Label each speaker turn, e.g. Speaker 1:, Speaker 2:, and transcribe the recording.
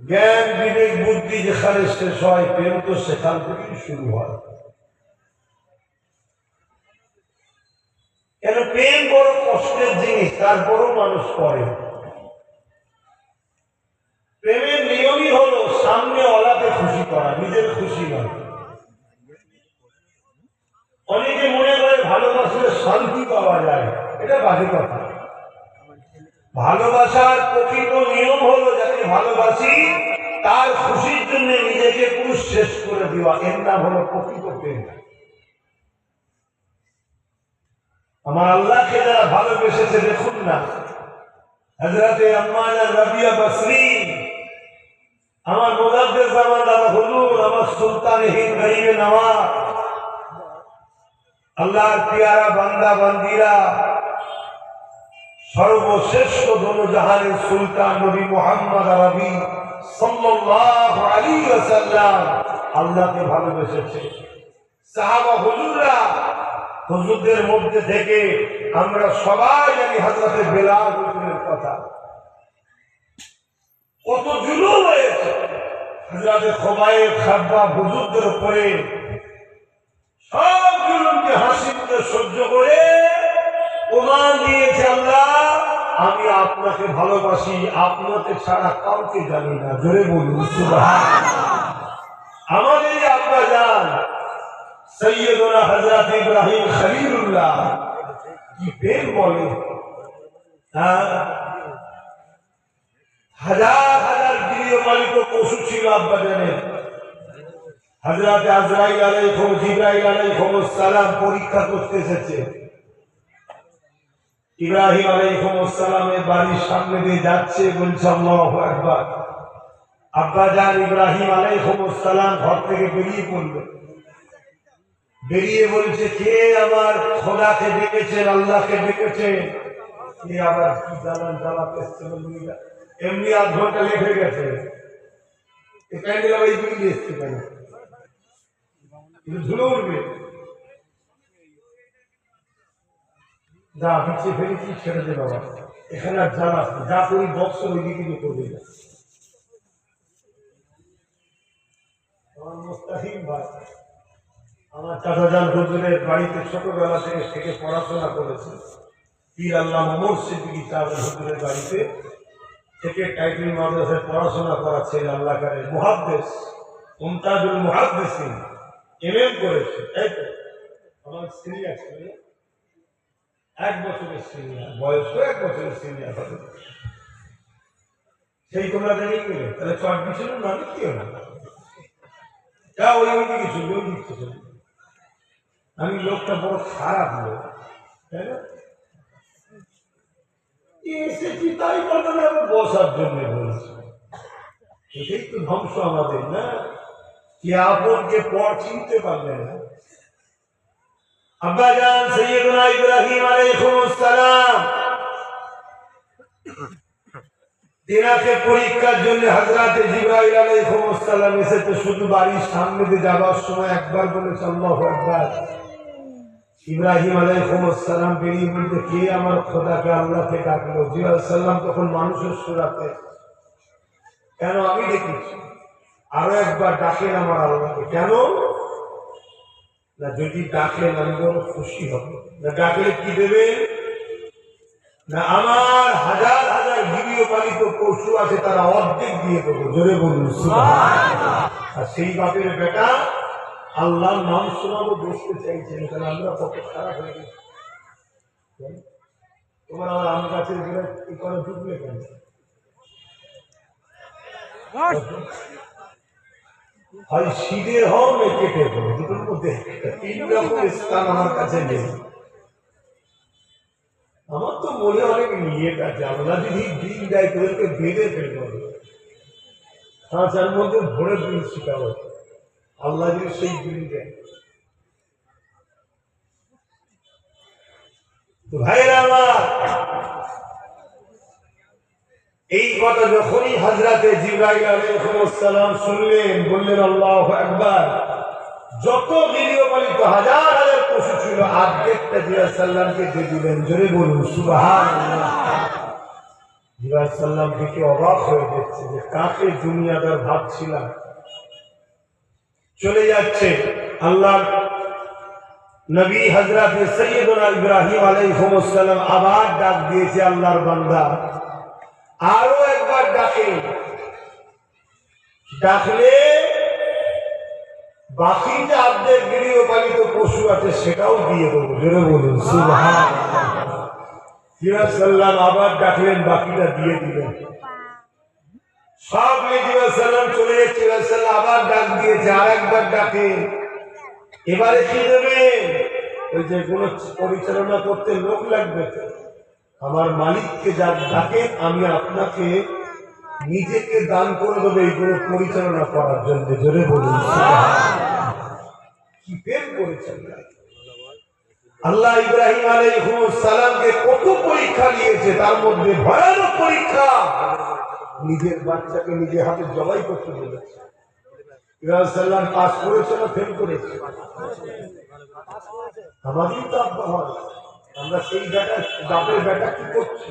Speaker 1: জ্ঞান, বিবেক, বুদ্ধি যেখানে শেষ হয় প্রেম তো সেখান থেকেই শুরু হয়। কেন প্রেম বড় কষ্টের জিনিস তারপরও মানুষ করে। প্রেমের নিয়মই হলো সামনে অলাকে খুশি করা, নিজের খুশি নয়। অনেকে মনে করে ভালোবাসলে শান্তি পাওয়া যায়, এটা বাজে কথা। ভালোবাসার প্রকৃত নিয়ম হলো যাকে ভালোবাসি, তার খুশির জন্য নিজেকে পুরুষ শেষ করে দেওয়া। এর নাম হলো প্রকৃত প্রেম। আমার আল্লাহকে যারা ভালোবেসেছে, দেখুন না। হজরতে আম্মানা রাবিয়া বসরি, আমার মোদাদ্দের জামান দাদা আমার সুলতান হিন্দ গরিবে নওয়াজ আল্লাহর পিয়ারা, বান্দা, বান্দিরা সর্বশ্রেষ্ঠ দোলজাহানের সুলতান নবী মোহাম্মদ আরবি সাল্লাল্লাহু আলাইহি ওয়াসাল্লাম আল্লাহকে ভালোবেসেছে। সাহাবা হুজুররা হুজুরদের মধ্যে থেকে আমরা সবাই জানি হযরতে বেলাল কথা। কত জুলুম হয়েছে। হযরতে খোবাইব খাব্বা হুজুরদের উপরে সব আপনাকে ভালোবাসি, আপনাকে ছাড়া কাউকে জানি না। জোরে বলুন। আমাদেরই আব্বা যান সৈয়দনা হযরত ইব্রাহিম খলিলুল্লাহ। কি প্রেম বলে। হ্যাঁ? হাজার হাজার গৃহপালিত পশু ছিল আব্বা জানের। হজরত আজরাইল আলাইহিম, জিব্রাইল আলাইহিম সালাম পরীক্ষা করতে এসেছে। ইব্রাহিম আলাইহিম সালামের বাড়ির সামনে দিয়ে যাচ্ছে, বলছে আকবার। আব্বা জান ইব্রাহিম আলাইহিম সালাম ঘর থেকে বেরিয়ে পড়ল। বেরিয়ে বলছে, কে আমার খোদাকে ডেকেছেন আল্লাহকে ডেকেছেন কে আবার কি জানান জ্বালাতে? এমনি আধ ঘণ্টা লেগে গেছে। প্যান্ডেল আবার এই দিকে এসছে কেন? ধুলো উঠবে। যা পিছিয়ে ফেলেছি ছেড়ে দে বাবা। এখানে আর জানা যা করি বক্স ওই দিকে দিয়ে করবে না আমার মোস্তাহিম ভাই। আমার চাচাজান হুজুরের বাড়িতে ছোটবেলা থেকে থেকে পড়াশোনা করেছে। পীর আল্লাহ মোমর সিদ্দিকি চাচা হুজুরের বাড়িতে থেকে টাইটেল মাদ্রাসায় পড়াশোনা করাচ্ছে আল্লাহ কারে মুহাদ্দেশ মুমতাজুল মুহাদ্দেসিন। এমএম করেছে, তাই তো? আমার সিনিয়র ছিল এক বছরের সিনিয়র বয়স এক বছরের সিনিয়র হবে। সেই তোমরা জানিয়ে গেলে তাহলে চট না কি হলো যা ওই ওই দিকে চলবে ওই দিকে চলবে আমি লোকটা বড় খারাপ লোক, তাই এসেছি তাই কথা আমি বসার জন্য বলছি। এটাই তো ধ্বংস আমাদের, না? কে আপনকে পর চিনতে পারবে না। আব্বা সৈয়দনা ইব্রাহিম আলাইহিস সালাম তেনাকে পরীক্ষার জন্য হজরতে জিব্রাইল আলাইহিস সালাম এসেছে, শুধু বাড়ির সামনে দিয়ে যাওয়ার সময় একবার বলেছে, আল্লাহু আকবার। ইব্রাহিম আলাইহিস সালাম বেরিয়ে বলতে কে আমার খোদাকে আল্লাহকে ডাকলো? জিব্রাইল সাল্লাম তখন মানুষের সুরাতে, কেন আমি দেখেছি আরও একবার ডাকেন আমার আল্লাহকে, কেন? না, যদি ডাকেন আমি বড় খুশি হব। না, ডাকলে কি দেবে? না, আমার হাজার হাজার গৃহপালিত পশু আছে, তারা অর্ধেক দিয়ে দেবো। জোরে বলুন আর সেই বাপের বেটা আল্লাহর নাম শোনাবো, বসতে চাইছেন, তাহলে আমরা কত খারাপ হয়ে গেছি। তোমার আমার আম গাছের কি করে ডুবলে কেন? হয় সিঁড়ে হোক না হোক দুটোর মধ্যে তিন রকম স্থান আমার কাছে নেই। আমার তো মনে অনেক আল্লাহ যদি দিন দেয় তোদেরকে বেঁধে ফেলব। মধ্যে দিন আল্লাহ যদি সেই দিন দেয়। ভাইরা আমার এই কথা যখনই হাজরাতে জিব্রাইল আলাইহিস সালাম শুনলেন, বললেন, আল্লাহ একবার যত গৃহপালিত হাজার হাজার পশু ছিল অর্ধেকটা জিয়া সাল্লামকে দিয়ে দিলেন, জোরে বলুন জিবাই সাল্লাম দেখে অবাক হয়ে যাচ্ছে যে কাকে দুনিয়াদার ভাবছিলাম। চলে যাচ্ছে আল্লাহ নবী হজরত সৈয়দনা ইব্রাহিম আলাইহিসসালাম আবার ডাক দিয়েছে, আল্লাহর বান্দা আরও একবার ডাকে ডাকলে বাকি যে আপনার গৃহপালিত পশু আছে, সেটাও দিয়ে দেবো। জোরে বলুন সুবহান আবার ডাকলেন, বাকিটা দিয়ে দিলেন। সব সাল্লাম চলে যাচ্ছে সাল্লাম আবার ডাক দিয়েছে, আর একবার ডাকে এবারে কি দেবে ওই যে কোনো পরিচালনা করতে লোক লাগবে। আমার মালিককে যা ডাকে, আমি আপনাকে নিজেকে দান করে দেবো এইগুলো পরিচালনা করার জন্য। জোরে বলুন কি প্রেম করেছেন? আল্লাহ ইব্রাহিম সালামকে কত পরীক্ষা নিয়েছে তার মধ্যে ভয়ানক পরীক্ষা। নিজের বাচ্চাকে নিজে হাতে জবাই করতে বলেছে। ইব্রাহিম সাল্লাম পাস করেছে না ফেল করেছে? আমাদেরই তো আব্বা হয়। আমরা সেই ব্যাটা বাপের ব্যাটা কি করছি